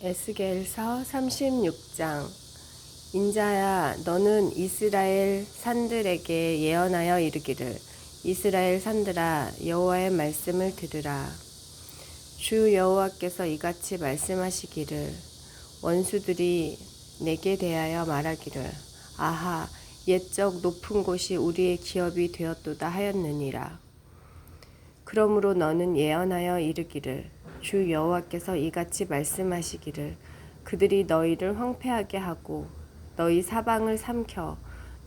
에스겔서 36장. 인자야 너는 이스라엘 산들에게 예언하여 이르기를. 이스라엘 산들아 여호와의 말씀을 들으라. 주 여호와께서 이같이 말씀하시기를. 원수들이 내게 대하여 말하기를. 아하 옛적 높은 곳이 우리의 기업이 되었도다 하였느니라. 그러므로 너는 예언하여 이르기를 주 여호와께서 이같이 말씀하시기를 그들이 너희를 황폐하게 하고 너희 사방을 삼켜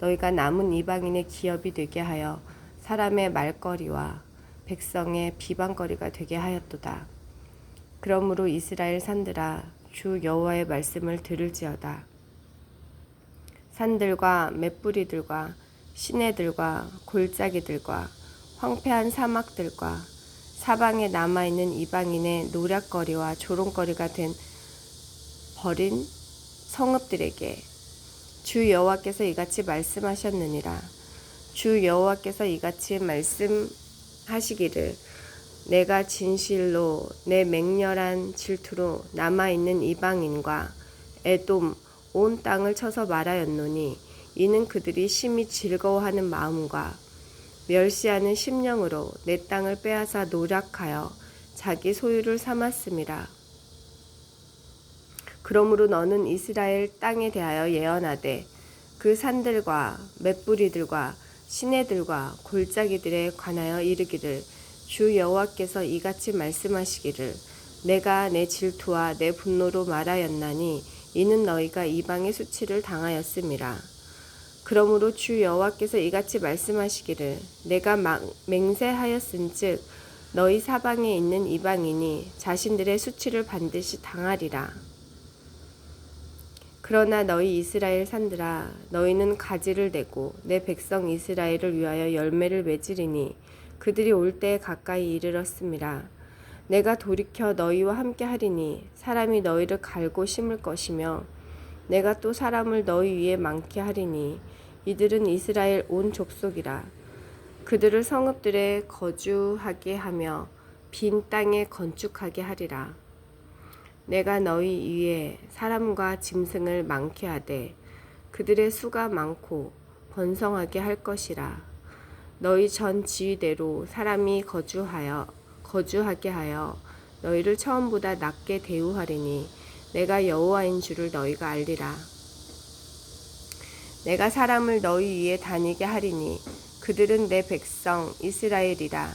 너희가 남은 이방인의 기업이 되게 하여 사람의 말거리와 백성의 비방거리가 되게 하였도다. 그러므로 이스라엘 산들아 주 여호와의 말씀을 들을지어다. 산들과 맷뿌리들과 시내들과 골짜기들과 황폐한 사막들과 사방에 남아있는 이방인의 노략거리와 조롱거리가 된 버린 성읍들에게 주 여호와께서 이같이 말씀하셨느니라. 주 여호와께서 이같이 말씀하시기를 내가 진실로 내 맹렬한 질투로 남아 있는 이방인과 에돔 온 땅을 쳐서 말하였노니 이는 그들이 심히 즐거워하는 마음과 멸시하는 심령으로 내 땅을 빼앗아 노력하여 자기 소유를 삼았음이라. 그러므로 너는 이스라엘 땅에 대하여 예언하되 그 산들과 맷뿌리들과 시내들과 골짜기들에 관하여 이르기를 주 여호와께서 이같이 말씀하시기를 내가 내 질투와 내 분노로 말하였나니 이는 너희가 이방의 수치를 당하였음이라. 그러므로 주 여호와께서 이같이 말씀하시기를 내가 맹세하였은즉 너희 사방에 있는 이방인이 자신들의 수치를 반드시 당하리라. 그러나 너희 이스라엘 산들아 너희는 가지를 내고 내 백성 이스라엘을 위하여 열매를 맺으리니 그들이 올 때에 가까이 이르렀음이라. 내가 돌이켜 너희와 함께 하리니 사람이 너희를 갈고 심을 것이며 내가 또 사람을 너희 위에 많게 하리니 이들은 이스라엘 온 족속이라. 그들을 성읍들에 거주하게 하며 빈 땅에 건축하게 하리라. 내가 너희 위에 사람과 짐승을 많게 하되 그들의 수가 많고 번성하게 할 것이라. 너희 전 지위대로 사람이 거주하여 거주하게 하여 너희를 처음보다 낮게 대우하리니 내가 여호와인 줄을 너희가 알리라. 내가 사람을 너희 위에 다니게 하리니 그들은 내 백성 이스라엘이라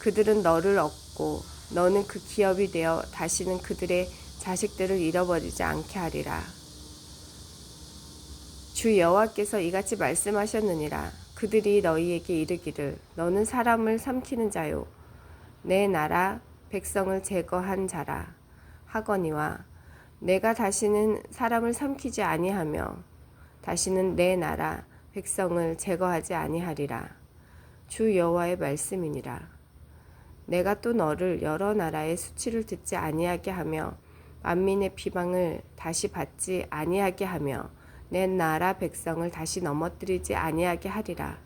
그들은 너를 얻고 너는 그 기업이 되어 다시는 그들의 자식들을 잃어버리지 않게 하리라. 주 여호와께서 이같이 말씀하셨느니라 그들이 너희에게 이르기를 너는 사람을 삼키는 자요 내 나라 백성을 제거한 자라 하거니와 내가 다시는 사람을 삼키지 아니하며 다시는 내 나라 백성을 제거하지 아니하리라. 주 여호와의 말씀이니라. 내가 또 너를 여러 나라의 수치를 듣지 아니하게 하며 만민의 비방을 다시 받지 아니하게 하며 내 나라 백성을 다시 넘어뜨리지 아니하게 하리라.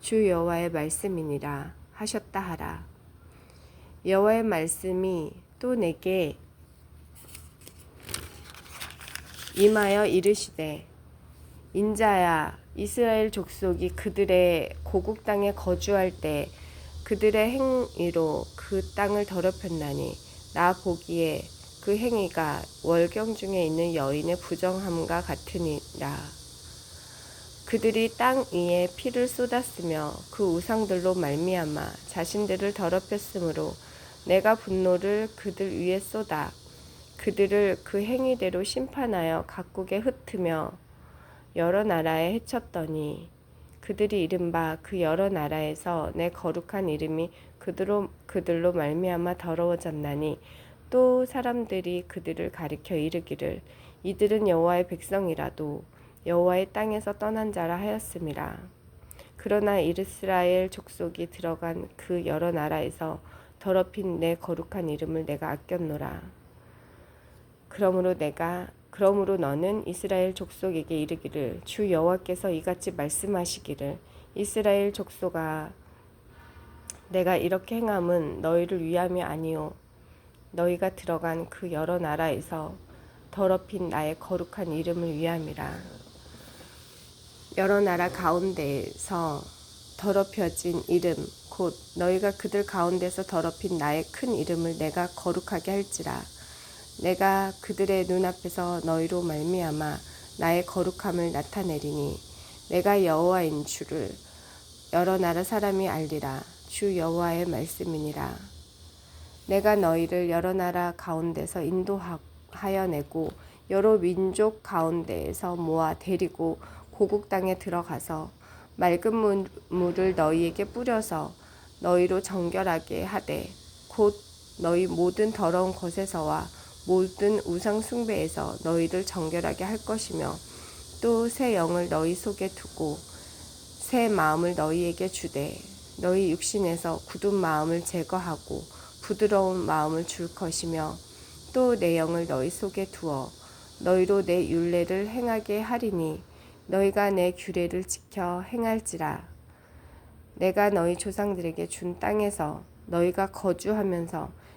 주 여호와의 말씀이니라 하셨다 하라. 여호와의 말씀이 또 내게 임하여 이르시되 인자야 이스라엘 족속이 그들의 고국 땅에 거주할 때 그들의 행위로 그 땅을 더럽혔나니 나 보기에 그 행위가 월경 중에 있는 여인의 부정함과 같으니라. 그들이 땅 위에 피를 쏟았으며 그 우상들로 말미암아 자신들을 더럽혔으므로 내가 분노를 그들 위에 쏟아 그들을 그 행위대로 심판하여 각국에 흩으며 여러 나라에 해쳤더니 그들이 이른바 그 여러 나라에서 내 거룩한 이름이 그들로 그들로 말미암아 더러워졌나니 또 사람들이 그들을 가리켜 이르기를 이들은 여호와의 백성이라도 여호와의 땅에서 떠난 자라 하였음이라 그러나 이스라엘 족속이 들어간 그 여러 나라에서 더럽힌 내 거룩한 이름을 내가 아꼈노라 그러므로 내가 그러므로 너는 이스라엘 족속에게 이르기를 주 여호와께서 이같이 말씀하시기를 이스라엘 족속아 내가 이렇게 행함은 너희를 위함이 아니요 너희가 들어간 그 여러 나라에서 더럽힌 나의 거룩한 이름을 위함이라. 여러 나라 가운데에서 더럽혀진 이름 곧 너희가 그들 가운데서 더럽힌 나의 큰 이름을 내가 거룩하게 할지라 내가 그들의 눈앞에서 너희로 말미암아 나의 거룩함을 나타내리니 내가 여호와인 줄을 여러 나라 사람이 알리라. 주 여호와의 말씀이니라. 내가 너희를 여러 나라 가운데서 인도하여 내고 여러 민족 가운데에서 모아 데리고 고국 땅에 들어가서 맑은 물- 물을 너희에게 뿌려서 너희로 정결하게 하되 곧 너희 모든 더러운 것에서와 모든 우상 숭배에서 너희를 정결하게 할 것이며 또 새 영을 너희 속에 두고 새 마음을 너희에게 주되 너희 육신에서 굳은 마음을 제거하고 부드러운 마음을 줄 것이며 또 내 영을 너희 속에 두어 너희로 내 율례를 행하게 하리니 너희가 내 규례를 지켜 행할지라. 내가 너희 조상들에게 준 땅에서 너희가 거주하면서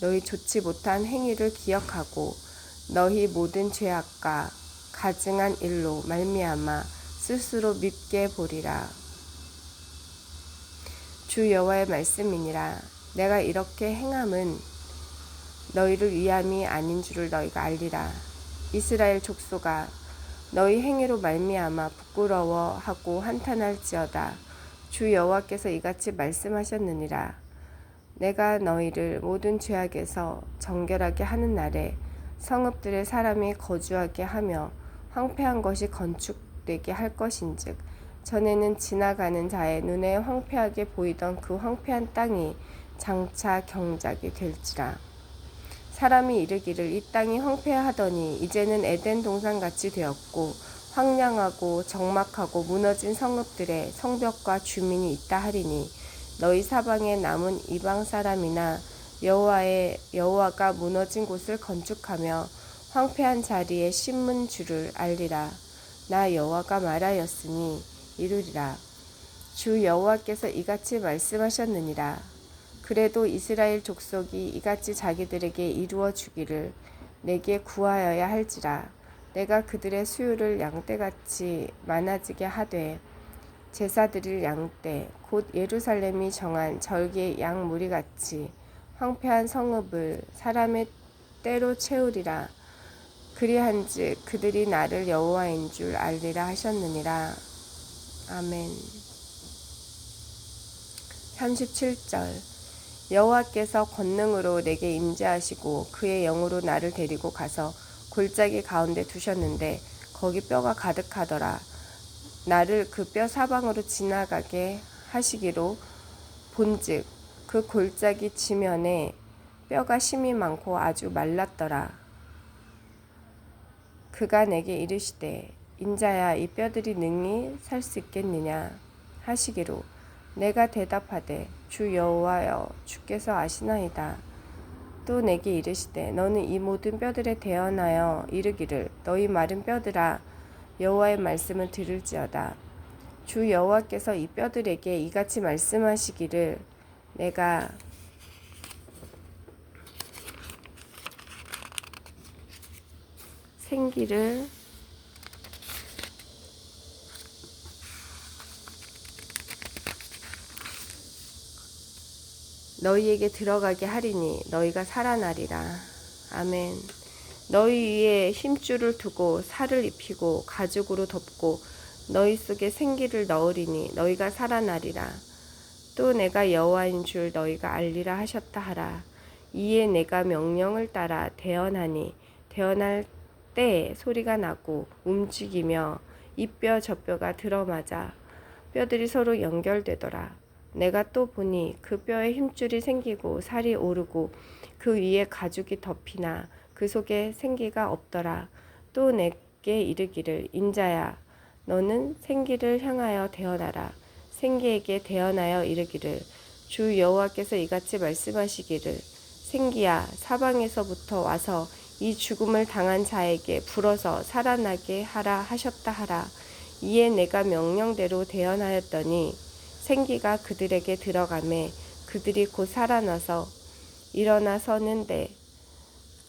너희 좋지 못한 행위를 기억하고 너희 모든 죄악과 가증한 일로 말미암아 스스로 밉게 보리라. 주 여호와의 말씀이니라. 내가 이렇게 행함은 너희를 위함이 아닌 줄을 너희가 알리라. 이스라엘 족속아 너희 행위로 말미암아 부끄러워하고 한탄할지어다. 주 여호와께서 이같이 말씀하셨느니라 내가 너희를 모든 죄악에서 정결하게 하는 날에 성읍들의 사람이 거주하게 하며 황폐한 것이 건축되게 할 것인즉 전에는 지나가는 자의 눈에 황폐하게 보이던 그 황폐한 땅이 장차 경작이 될지라. 사람이 이르기를 이 땅이 황폐하더니 이제는 에덴 동산 같이 되었고 황량하고 적막하고 무너진 성읍들의 성벽과 주민이 있다 하리니 너희 사방에 남은 이방 사람이나 여호와의 여호와가 무너진 곳을 건축하며 황폐한 자리에 심은 줄을 알리라. 나 여호와가 말하였으니 이루리라. 주 여호와께서 이같이 말씀하셨느니라. 그래도 이스라엘 족속이 이같이 자기들에게 이루어 주기를 내게 구하여야 할지라. 내가 그들의 수요를 양떼같이 많아지게 하되 제사 드릴 양떼 곧 예루살렘이 정한 절기의 양 무리 같이 황폐한 성읍을 사람의 때로 채우리라. 그리한즉 그들이 나를 여호와인 줄 알리라 하셨느니라. 아멘. 37절. 여호와께서 권능으로 내게 임재하시고 그의 영으로 나를 데리고 가서 골짜기 가운데 두셨는데 거기 뼈가 가득하더라. 나를 그 뼈 사방으로 지나가게 하시기로 본즉 그 골짜기 지면에 뼈가 심이 많고 아주 말랐더라. 그가 내게 이르시되 인자야 이 뼈들이 능히 살 수 있겠느냐 하시기로 내가 대답하되 주 여호와여 주께서 아시나이다. 또 내게 이르시되 너는 이 모든 뼈들에 대언하여 이르기를 너희 마른 뼈들아 여호와의 말씀을 들을지어다. 주 여호와께서 이 뼈들에게 이같이 말씀하시기를 내가 생기를 너희에게 들어가게 하리니 너희가 살아나리라. 아멘. 너희 위에 힘줄을 두고 살을 입히고 가죽으로 덮고 너희 속에 생기를 넣으리니 너희가 살아나리라. 또 내가 여호와인 줄 너희가 알리라 하셨다 하라. 이에 내가 명령을 따라 대언하니 대언할 때 소리가 나고 움직이며 이 뼈 저 뼈가 들어맞아 뼈들이 서로 연결되더라. 내가 또 보니 그 뼈에 힘줄이 생기고 살이 오르고 그 위에 가죽이 덮이나 그 속에 생기가 없더라. 또 내, 주께 이르기를 인자야 너는 생기를 향하여 대언하라 생기에게 대언하여 이르기를 주 여호와께서 이같이 말씀하시기를 생기야 사방에서부터 와서 이 죽음을 당한 자에게 불어서 살아나게 하라 하셨다 하라 이에 내가 명령대로 대언하였더니 생기가 그들에게 들어가매 그들이 곧 살아나서 일어나 서는데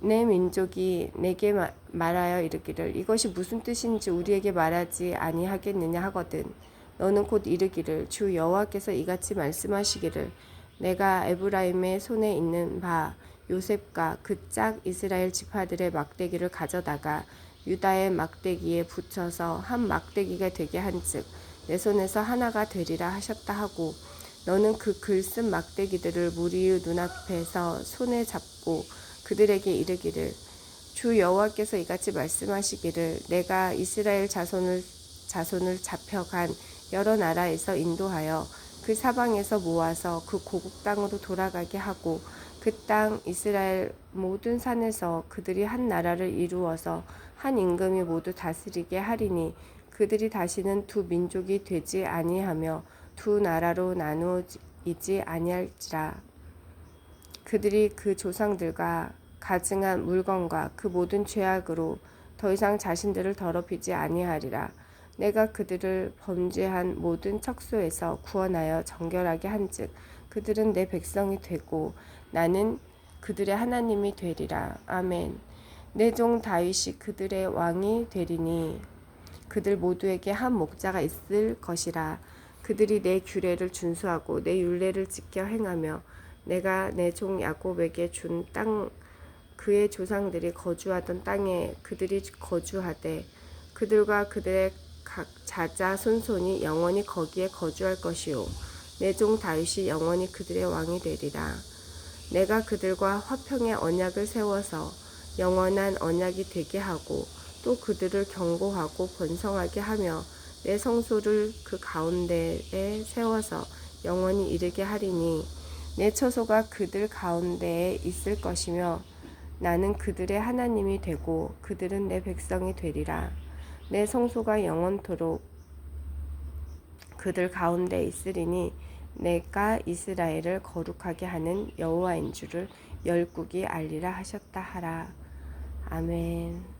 내 민족이 내게 마- 말하여 이르기를 이것이 무슨 뜻인지 우리에게 말하지 아니하겠느냐 하거든. 너는 곧 이르기를 주 여호와께서 이같이 말씀하시기를 내가 에브라임의 손에 있는 바 요셉과 그 짝 이스라엘 지파들의 막대기를 가져다가 유다의 막대기에 붙여서 한 막대기가 되게 한즉 내 손에서 하나가 되리라 하셨다 하고 너는 그 글쓴 막대기들을 무리의 눈앞에서 손에 잡고 그들에게 이르기를 주 여호와께서 이같이 말씀하시기를 내가 이스라엘 자손을 자손을 잡혀간 여러 나라에서 인도하여 그 사방에서 모아서 그 고국 땅으로 돌아가게 하고 그 땅 이스라엘 모든 산에서 그들이 한 나라를 이루어서 한 임금이 모두 다스리게 하리니 그들이 다시는 두 민족이 되지 아니하며 두 나라로 나누어지지 아니할지라 그들이 그 조상들과 가증한 물건과 그 모든 죄악으로 더 이상 자신들을 더럽히지 아니하리라. 내가 그들을 범죄한 모든 척소에서 구원하여 정결하게 한즉 그들은 내 백성이 되고 나는 그들의 하나님이 되리라. 아멘. 내 종 다윗이 그들의 왕이 되리니 그들 모두에게 한 목자가 있을 것이라. 그들이 내 규례를 준수하고 내 율례를 지켜 행하며 내가 내 종 야곱에게 준 땅 그의 조상들이 거주하던 땅에 그들이 거주하되 그들과 그들의 각 자자 손손이 영원히 거기에 거주할 것이요. 내 종 다윗이 영원히 그들의 왕이 되리라. 내가 그들과 화평의 언약을 세워서 영원한 언약이 되게 하고 또 그들을 경고하고 번성하게 하며 내 성소를 그 가운데에 세워서 영원히 이르게 하리니 내 처소가 그들 가운데에 있을 것이며 나는 그들의 하나님이 되고 그들은 내 백성이 되리라. 내 성소가 영원토록 그들 가운데 있으리니 내가 이스라엘을 거룩하게 하는 여호와인 줄을 열국이 알리라 하셨다 하라. 아멘.